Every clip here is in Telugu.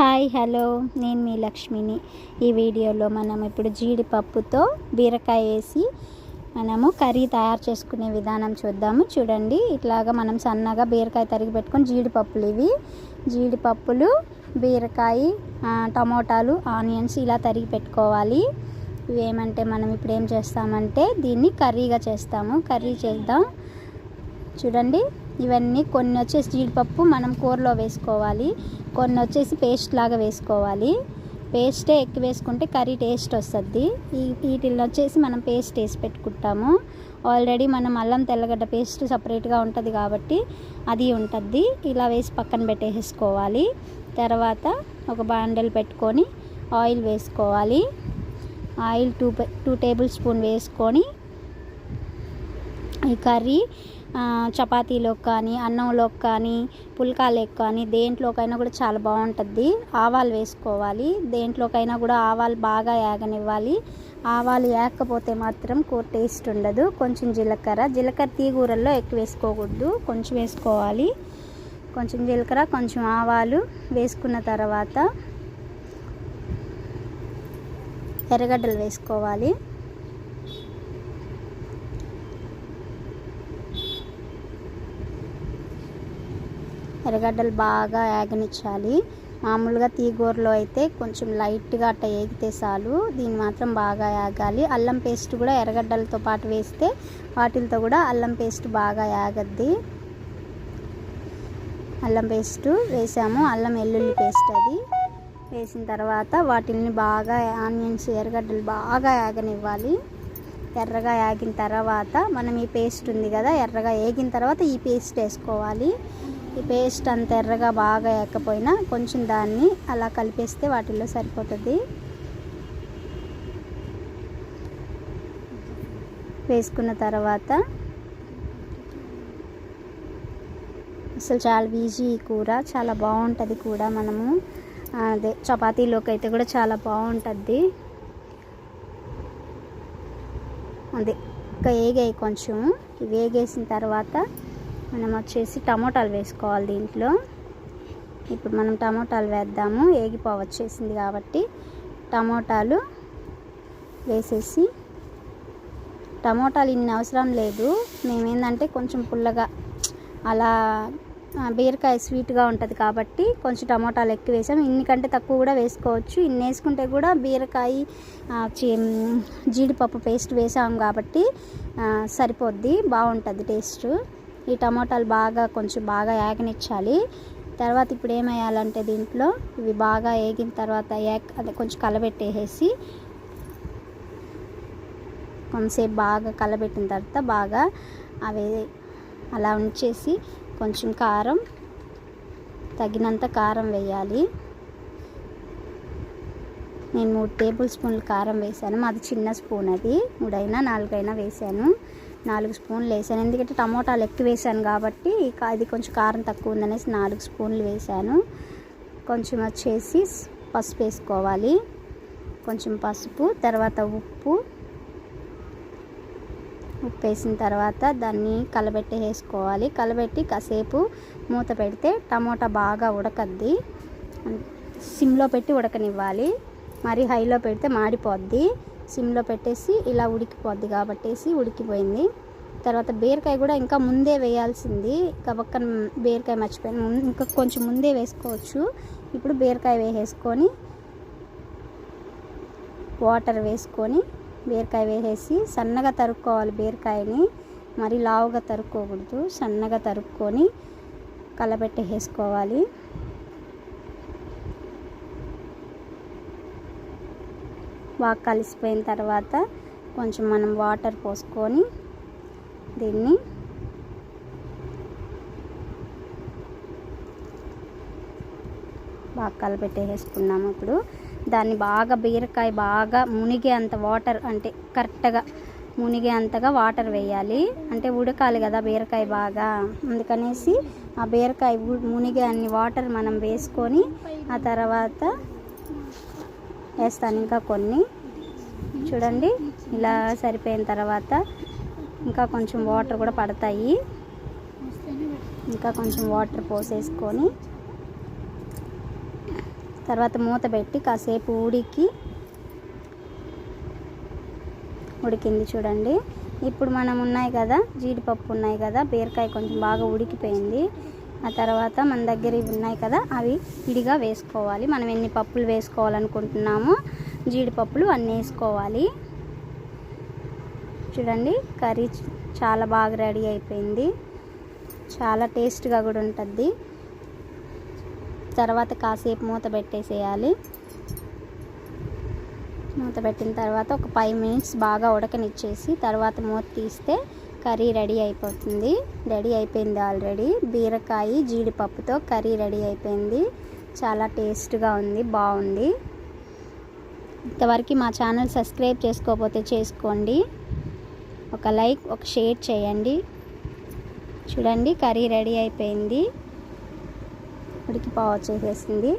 Hi hello. నేను మీ లక్ష్మిని. ఈ వీడియోలో మనం ఇప్పుడు జీడిపప్పుతో బీరకాయ వేసి మనము కర్రీ తయారు చేసుకునే విధానం చూద్దాము. చూడండి ఇట్లాగా మనం సన్నగా బీరకాయ తరిగి పెట్టుకొని జీడిపప్పులు ఇవి. జీడిపప్పులు బీరకాయ టమోటాలు ఆనియన్స్ ఇలా తరిగి పెట్టుకోవాలి. ఇవేమంటే మనం ఇప్పుడు ఏం చేస్తామంటే దీన్ని కర్రీగా చేస్తాము. కర్రీ చేద్దాం. చూడండి ఇవన్నీ కొన్ని వచ్చేసి జీడిపప్పు మనం కూరలో వేసుకోవాలి. కొన్ని వచ్చేసి పేస్ట్ లాగా వేసుకోవాలి. పేస్టే ఎక్కువ వేసుకుంటే కర్రీ టేస్ట్ వస్తుంది. ఈ వీటిల్లో వచ్చేసి మనం పేస్ట్ వేసి పెట్టుకుంటాము. ఆల్రెడీ మనం అల్లం తెల్లగడ్డ పేస్ట్ సపరేట్గా ఉంటుంది కాబట్టి అది ఉంటుంది. ఇలా వేసి పక్కన పెట్టేసుకోవాలి. తర్వాత ఒక బాండెలు పెట్టుకొని ఆయిల్ వేసుకోవాలి. Oil two two tablespoon వేసుకొని ఈ కర్రీ చపాతీలోకి కానీ అన్నంలోకి కానీ పుల్కాలోకి కానీ దేంట్లోకైనా కూడా చాలా బాగుంటుంది. ఆవాలు వేసుకోవాలి. దేంట్లోకైనా కూడా ఆవాలు బాగా యాగనివ్వాలి ఆవాలు యాకపోతే మాత్రం కూర టేస్ట్ ఉండదు. కొంచెం జీలకర్ర. జీలకర్ర తీగూరల్లో ఎక్కువ వేసుకోకూడదు. కొంచెం వేసుకోవాలి. కొంచెం జీలకర్ర కొంచెం ఆవాలు వేసుకున్న తర్వాత ఎర్రగడ్డలు వేసుకోవాలి. ఎర్రగడ్డలు బాగా యాగనిచ్చాలి మామూలుగా తీగూరలో అయితే కొంచెం లైట్గా అట్ట ఏగితే చాలు. దీన్ని మాత్రం బాగా యాగాలి అల్లం పేస్ట్ కూడా ఎర్రగడ్డలతో పాటు వేస్తే వాటితో కూడా అల్లం పేస్ట్ బాగా యాగద్ది అల్లం పేస్ట్ వేసాము. అల్లం వెల్లుల్లి పేస్ట్ అది. వేసిన తర్వాత వాటిని బాగా ఆనియన్స్ ఎర్రగడ్డలు బాగా యాగనివ్వాలి ఎర్రగా యాగిన తర్వాత మనం ఈ పేస్ట్ ఉంది కదా ఎర్రగా ఏగిన తర్వాత ఈ పేస్ట్ వేసుకోవాలి. ఈ పేస్ట్ అంత ఎర్రగా బాగా వేయకపోయినా కొంచెం దాన్ని అలా కలిపేస్తే వాటిల్లో సరిపోతుంది. వేసుకున్న తర్వాత అసలు చాలా ఈజీ ఈ కూర చాలా బాగుంటుంది కూడా మనము. అదే చపాతీలోకి అయితే కూడా చాలా బాగుంటుంది. అదే ఇంకా వేగాయి కొంచెం. వేగేసిన తర్వాత మనం వచ్చేసి టమోటాలు వేసుకోవాలి దీంట్లో. ఇప్పుడు మనం టమోటాలు వేద్దాము. వేగిపో వచ్చేసింది కాబట్టి టమోటాలు వేసేసి టమోటాలు ఇన్ని అవసరం లేదు. మేమేందంటే కొంచెం పుల్లగా అలా బీరకాయ స్వీట్గా ఉంటుంది కాబట్టి కొంచెం టమోటాలు ఎక్కువ వేసాం ఇన్ని కంటే తక్కువ కూడా వేసుకోవచ్చు. ఇన్ని వేసుకుంటే కూడా బీరకాయ జీడిపప్పు పేస్ట్ వేసాం కాబట్టి సరిపోద్ది. బాగుంటుంది టేస్ట్. ఈ టమోటాలు బాగా కొంచెం బాగా యాగనిచ్చాలి తర్వాత ఇప్పుడు ఏమేయాలంటే దీంట్లో ఇవి బాగా వేగిన తర్వాత యాక్ అదే కొంచెం కలబెట్టేసేసి కొంతసేపు బాగా కలబెట్టిన తర్వాత బాగా అవి అలా ఉంచేసి కొంచెం కారం తగినంత కారం వేయాలి. నేను మూడు టేబుల్ స్పూన్లు కారం వేసాను మాది చిన్న స్పూన్ అది. మూడైనా నాలుగైనా వేసాను నాలుగు స్పూన్లు వేసాను. ఎందుకంటే టమోటాలు ఎక్కువ వేసాను కాబట్టి అది కొంచెం కారం తక్కువ ఉందనేసి నాలుగు స్పూన్లు వేసాను. కొంచెం వచ్చేసి పసుపు వేసుకోవాలి. కొంచెం పసుపు తర్వాత ఉప్పు. ఉప్పు వేసిన తర్వాత దాన్ని కలబెట్టి వేసుకోవాలి. కలబెట్టి కాసేపు మూత పెడితే టమోటా బాగా ఉడకద్ది. సిమ్లో పెట్టి ఉడకనివ్వాలి. మరి హైలో పెడితే మాడిపోద్ది. సిమ్లో పెట్టేసి ఇలా ఉడికిపోద్ది కాబట్టేసి ఉడికిపోయింది. తర్వాత బీరకాయ కూడా ఇంకా ముందే వేయాల్సింది. కబక్కన బీరకాయ మర్చిపోయాను. ఇంకా కొంచెం ముందే వేసుకోవచ్చు. ఇప్పుడు బీరకాయ వేసేసుకొని వాటర్ వేసుకొని బీరకాయ వేసేసి సన్నగా తరుక్కోవాలి బీరకాయని. మరి లావుగా తరుక్కోకూడదు. సన్నగా తరుక్కొని కలబెట్టేసుకోవాలి బాగా కలిసిపోయిన తర్వాత కొంచెం మనం వాటర్ పోసుకొని దీన్ని బాగా కలిపెట్టేసుకున్నాము ఇప్పుడు. దాన్ని బాగా బీరకాయ బాగా మునిగే అంత వాటర్ అంటే కరెక్ట్గా మునిగే అంతగా వాటర్ వేయాలి. అంటే ఉడకాలి కదా బీరకాయ బాగా. అందుకనేసి ఆ బీరకాయ మునిగే అన్ని వాటర్ మనం వేసుకొని ఆ తర్వాత వేస్తాను ఇంకా కొన్ని. చూడండి ఇలా సరిపోయిన తర్వాత ఇంకా కొంచెం వాటర్ కూడా పడతాయి. ఇంకా కొంచెం వాటర్ పోసేసుకొని తర్వాత మూత పెట్టి కాసేపు ఉడికి ఉడికింది చూడండి. ఇప్పుడు మనం ఉన్నాయి కదా జీడిపప్పు ఉన్నాయి కదా బీరకాయ కొంచెం బాగా ఉడికిపోయింది. ఆ తర్వాత మన దగ్గర ఇవి ఉన్నాయి కదా అవి విడిగా వేసుకోవాలి. మనం ఎన్ని పప్పులు వేసుకోవాలనుకుంటున్నామో జీడిపప్పులు అన్నీ వేసుకోవాలి. చూడండి కర్రీ చాలా బాగా రెడీ అయిపోయింది. చాలా టేస్ట్గా కూడా ఉంటుంది. తర్వాత కాసేపు మూత పెట్టేసేయాలి. మూత పెట్టిన తర్వాత ఒక ఫైవ్ మినిట్స్ బాగా ఉడకనిచ్చేసి తర్వాత మూత తీస్తే కర్రీ రెడీ అయిపోతుంది. రెడీ అయిపోయింది ఆల్రెడీ. బీరకాయ జీడిపప్పుతో కర్రీ రెడీ అయిపోయింది. చాలా టేస్ట్గా ఉంది బాగుంది. ఇంతవరకు మా ఛానల్ సబ్స్క్రైబ్ చేసుకోకపోతే చేసుకోండి. ఒక లైక్ ఒక షేర్ చేయండి. చూడండి కర్రీ రెడీ అయిపోయింది. ఉడికిపావు వచ్చేసేసింది.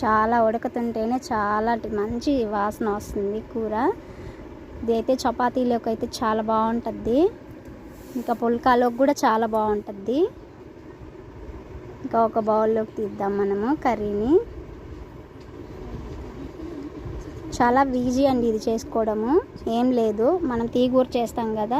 చాలా ఉడకతుంటేనే చాలా మంచి వాసన వస్తుంది కూర. ఇది అయితే చపాతీలోకి అయితే చాలా బాగుంటుంది ఇంకా పుల్కాలోకి కూడా చాలా బాగుంటుంది ఇంకా ఒక బౌల్లోకి తీద్దాం మనము కర్రీని. చాలా ఈజీ అండి ఇది చేసుకోవడము. ఏం లేదు మనం తీగూర చేస్తాం కదా.